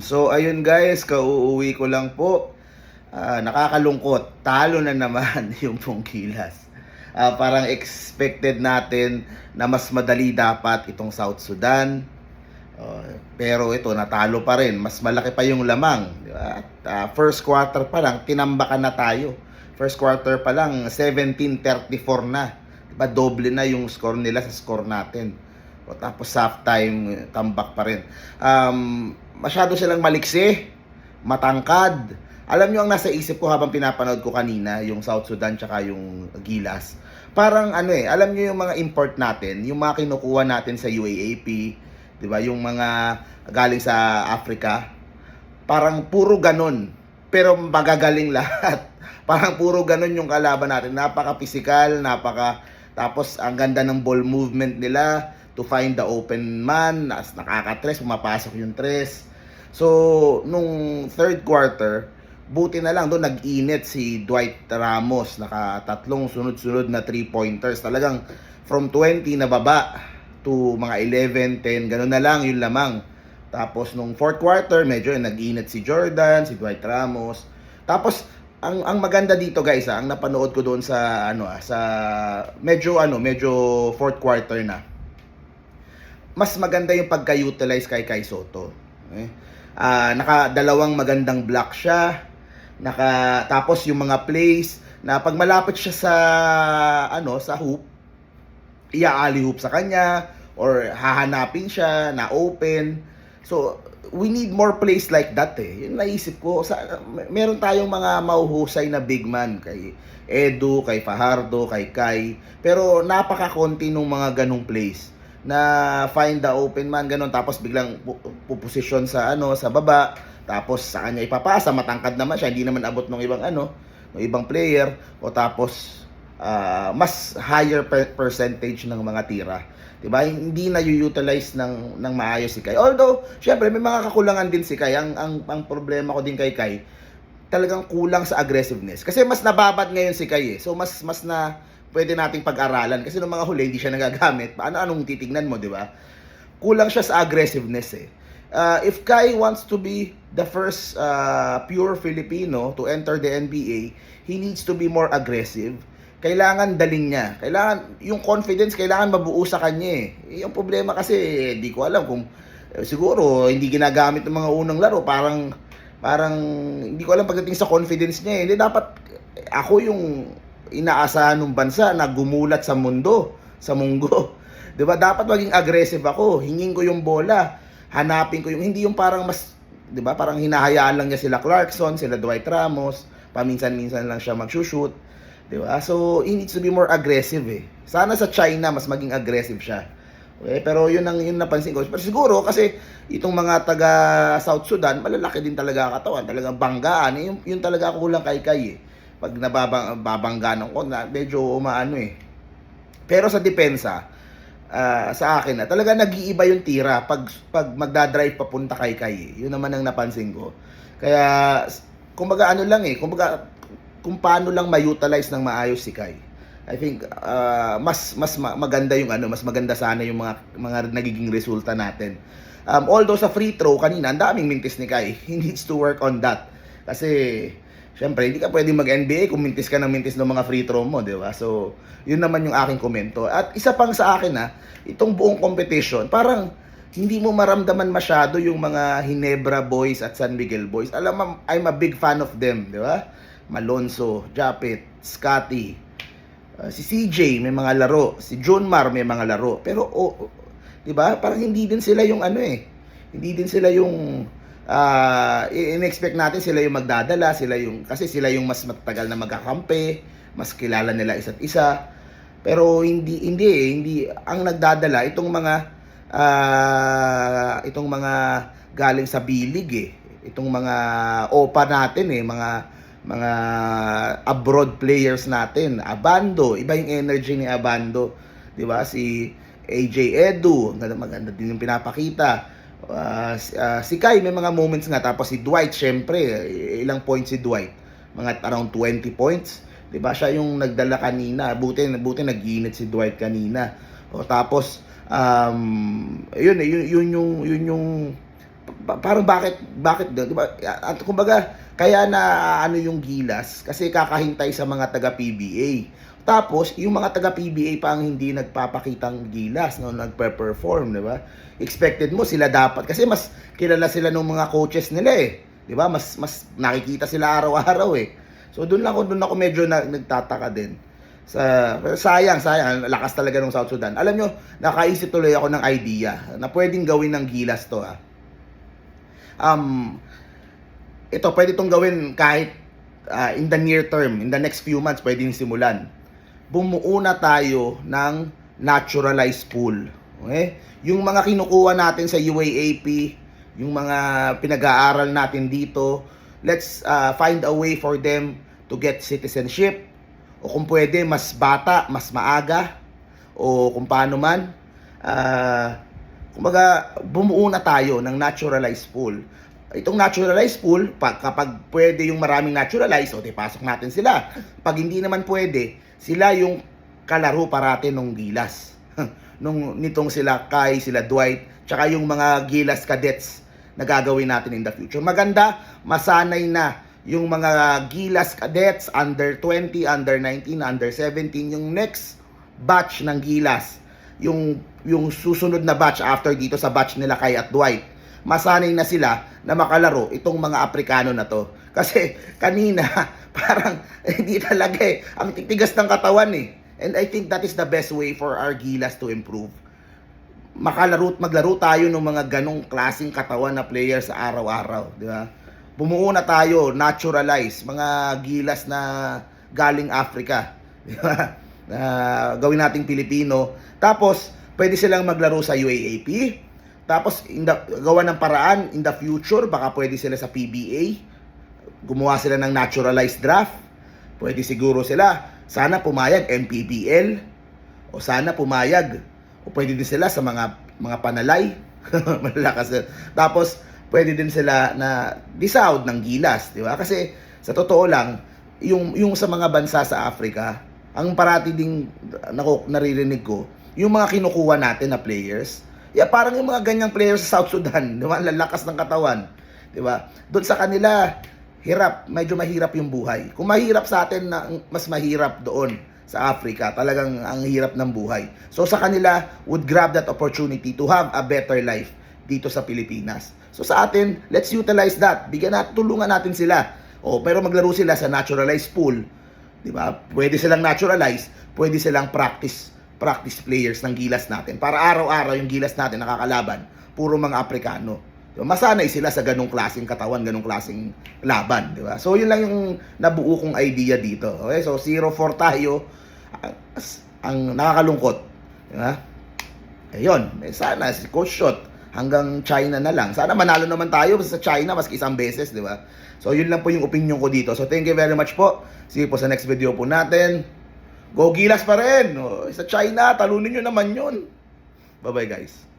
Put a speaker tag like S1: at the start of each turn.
S1: So ayun guys, kauuwi ko lang po. Ah, nakakalungkot. Talo na naman yung pong Gilas. Ah, parang expected natin na mas madali dapat itong South Sudan. Oh, pero ito natalo pa rin. Mas malaki pa yung lamang? At, ah, first quarter pa lang tinambakan na tayo. First quarter pa lang 17-34 na. Diba doble na yung score nila sa score natin. O tapos half time comeback pa rin. Um, masyado silang maliksi, matangkad. Alam nyo ang nasa isip ko habang pinapanood ko kanina, yung South Sudan tsaka yung Gilas. Parang ano eh, alam nyo yung mga import natin, yung mga kinukuha natin sa UAAP, di ba? Yung mga galing sa Africa. Parang puro ganon. Pero magagaling lahat. Parang puro ganon yung kalaban natin. Napaka-physical, napaka... Tapos ang ganda ng ball movement nila to find the open man. Nakaka-tres, pumapasok yung tres. So, nung third quarter, buti na lang doon nag-init si Dwight Ramos. Nakatatlong sunod-sunod na three-pointers. Talagang from 20 na baba to mga 11, 10, ganun na lang yung lamang. Tapos nung fourth quarter, medyo nag-init si Jordan, si Dwight Ramos. Tapos ang ang maganda dito guys, ah, ang napanood ko doon sa ano ah, sa medyo ano, medyo fourth quarter na. Mas maganda yung pagka-utilize kay Kai Soto. Eh? Ah, naka dalawang magandang block siya. Naka tapos yung mga plays na pag malapit siya sa ano, sa hoop, ia-alley hoop sa kanya or hahanapin siya na open. So, we need more plays like that eh. Yung naisip ko, sa, meron tayong mga mauhusay na big man kay Edu, kay Fajardo, kay Kai. Pero napaka-konti nung mga ganong plays na find the open man ganon tapos biglang pu- puposisyon sa ano sa baba. Tapos sa kanya ipapasa matangkad naman siya. Hindi naman abot ng ibang ano ng ibang player. O tapos ah, mas higher per- percentage ng mga tira. 'di ba hindi na utilize ng ng maayos si Kai. Although syempre may mga kakulangan din si Kai. Ang ang, ang problema ko din kay Kai talagang kulang sa aggressiveness. Kasi mas nababad ngayon si Kai eh. So mas mas na pwede nating pag-aralan kasi nung mga huli hindi siya nagagamit paano anong titignan mo 'di ba kulang siya sa aggressiveness eh uh, if Kai wants to be the first uh, pure Filipino to enter the NBA, he needs to be more aggressive. Kailangan daling niya. Kailangan, yung confidence, kailangan mabuo sa kanya eh. Yung problema kasi, di ko alam kung, eh, siguro, hindi ginagamit ng mga unang laro. Parang, parang, hindi ko alam pagdating sa confidence niya eh. Hindi dapat, eh, ako yung inaasahan ng bansa na gumulat sa mundo, sa munggo. 'Di ba? Dapat maging aggressive ako. Hingin ko yung bola. Hanapin ko yung hindi yung parang mas 'di ba? Parang hinahayaan lang niya sila Clarkson, sila Dwight Ramos, paminsan-minsan lang siya mag-shoot. 'Di ba? So, he needs to be more aggressive eh. Sana sa China mas maging aggressive siya. Okay, pero yun ang yun napansin ko. Pero siguro kasi itong mga taga South Sudan, malalaki din talaga katawan, talagang banggaan. Eh, Yung, yun talaga kulang kay Kai eh. Pag nababang babanggaan ko na medyo umaano eh. Pero sa depensa, ah, sa akin na talaga nag-iiba yung tira pag pag magda-drive papunta kay eh. Yun naman ang napansin ko. Kaya kumbaga ano lang eh, kumbaga kung paano lang ma-utilize ng maayos si Kai. I think ah, mas mas ma- maganda yung ano, mas maganda sana yung mga mga nagiging resulta natin. Um, although sa free throw kanina, ang daming mintis ni Kai. He needs to work on that. Kasi Siyempre, hindi ka pwedeng mag-NBA kung mintis ka ng mintis ng mga free throw mo, di ba? So, yun naman yung aking komento. At isa pang sa akin ha, itong buong competition, parang hindi mo maramdaman masyado yung mga Hinebra boys at San Miguel boys. Alam mo, I'm a big fan of them, di ba? Malonzo, Japet, Scotty, uh, si CJ may mga laro, si John Mar may mga laro. Pero, oh, oh, di ba? Parang hindi din sila yung ano eh. Hindi din sila yung ah in-expect natin sila yung magdadala, sila yung kasi sila yung mas matagal na magkakampi, mas kilala nila isa't isa. Pero hindi hindi eh, hindi ang nagdadala itong mga ah itong mga galing sa bilig eh. Itong mga OPA natin eh, mga mga abroad players natin. Abando, iba yung energy ni Abando. 'Di ba? Si AJ Edu, maganda din yung pinapakita. Ah, si, Kai may mga moments nga. Tapos si Dwight syempre ilang points si Dwight? Mga around 20 points. 'di ba? Siya yung nagdala kanina. Buti buti nag-init si Dwight kanina. O tapos um yun yun, yun yung yun yung pa- parang bakit bakit 'di ba? At kumbaga kaya na ano yung Gilas? Kasi kakahintay sa mga taga PBA. Tapos yung mga taga PBA pa ang hindi nagpapakitang Gilas no nagpe-perform, 'di ba? Expected mo sila dapat kasi mas kilala sila ng mga coaches nila eh. 'Di ba? Mas mas nakikita sila araw-araw eh. So doon lang ako doon ako medyo na, nagtataka din. Sa sayang, sayang, ang lakas talaga ng South Sudan. Alam nyo, nakaisip tuloy ako ng idea na pwedeng gawin ng Gilas to ah. Um, ito pwede itong gawin kahit ah, in the near term, in the next few months, pwedeng simulan. Bumuo na tayo ng naturalized pool. Okay? Yung mga kinukuha natin sa UAAP, yung mga pinag-aaral natin dito, let's ah, find a way for them to get citizenship o kung pwede mas bata, mas maaga o kung paano man ah kumbaga bumuo na tayo ng naturalized pool. Itong naturalized pool, pag, kapag pwede yung maraming naturalized, o di pasok natin sila. Pag hindi naman pwede, sila yung kalaro parate nung gilas. nung nitong sila Kai, sila Dwight, tsaka yung mga gilas cadets na gagawin natin in the future. Maganda, masanay na yung mga gilas cadets under 20, under 19, under 17, yung next batch ng gilas, yung yung susunod na batch after dito sa batch nila kay at Dwight, masanay na sila na makalaro itong mga Aprikano na to. Kasi kanina, parang hindi talaga eh. Ang titigas ng katawan eh. And I think that is the best way for our gilas to improve. Makalaro, maglaro tayo ng mga ganong klaseng katawan na player sa araw-araw. Di ba? Bumuo na tayo, naturalize, mga gilas na galing Africa. Di ba? Na gawin nating Pilipino. Tapos, pwede silang maglaro sa UAAP. Tapos, in the, gawa ng paraan, in the future, baka pwede sila sa PBA. Gumawa sila ng naturalized draft. Pwede siguro sila. Sana pumayag MPBL. O sana pumayag. O pwede din sila sa mga mga panalay. Malalakas. Tapos, pwede din sila na disawd ng gilas, di ba? Kasi sa totoo lang, yung yung sa mga bansa sa Africa, ang parati ding nako naririnig ko, yung mga kinukuha natin na players, yeah, parang yung mga ganyang players sa South Sudan, di ba? Lalakas ng katawan, di ba? Doon sa kanila, hirap, medyo mahirap yung buhay. Kung mahirap sa atin na mas mahirap doon sa Africa, talagang ang hirap ng buhay. So sa kanila, would grab that opportunity to have a better life dito sa Pilipinas. So sa atin, let's utilize that. Bigyan natin, tulungan natin sila. O, pero maglaro sila sa naturalized pool. 'Di ba? Pwede silang naturalize, pwede silang practice practice players ng gilas natin. Para araw-araw yung gilas natin nakakalaban, puro mga Aprikano. Diba? Masanay sila sa ganong klaseng katawan, ganong klaseng laban, di ba? So yun lang yung nabuo kong idea dito. Okay? So 0-4 tayo. Ang, ang nakakalungkot, di ba? Ayun, eh, sana si Coach Shot hanggang China na lang. Sana manalo naman tayo sa China maski isang beses, di ba? So yun lang po yung opinion ko dito. So thank you very much po. See you po sa next video po natin. Go Gilas pa rin. Oh, sa China, talunin nyo naman yun. Bye-bye guys.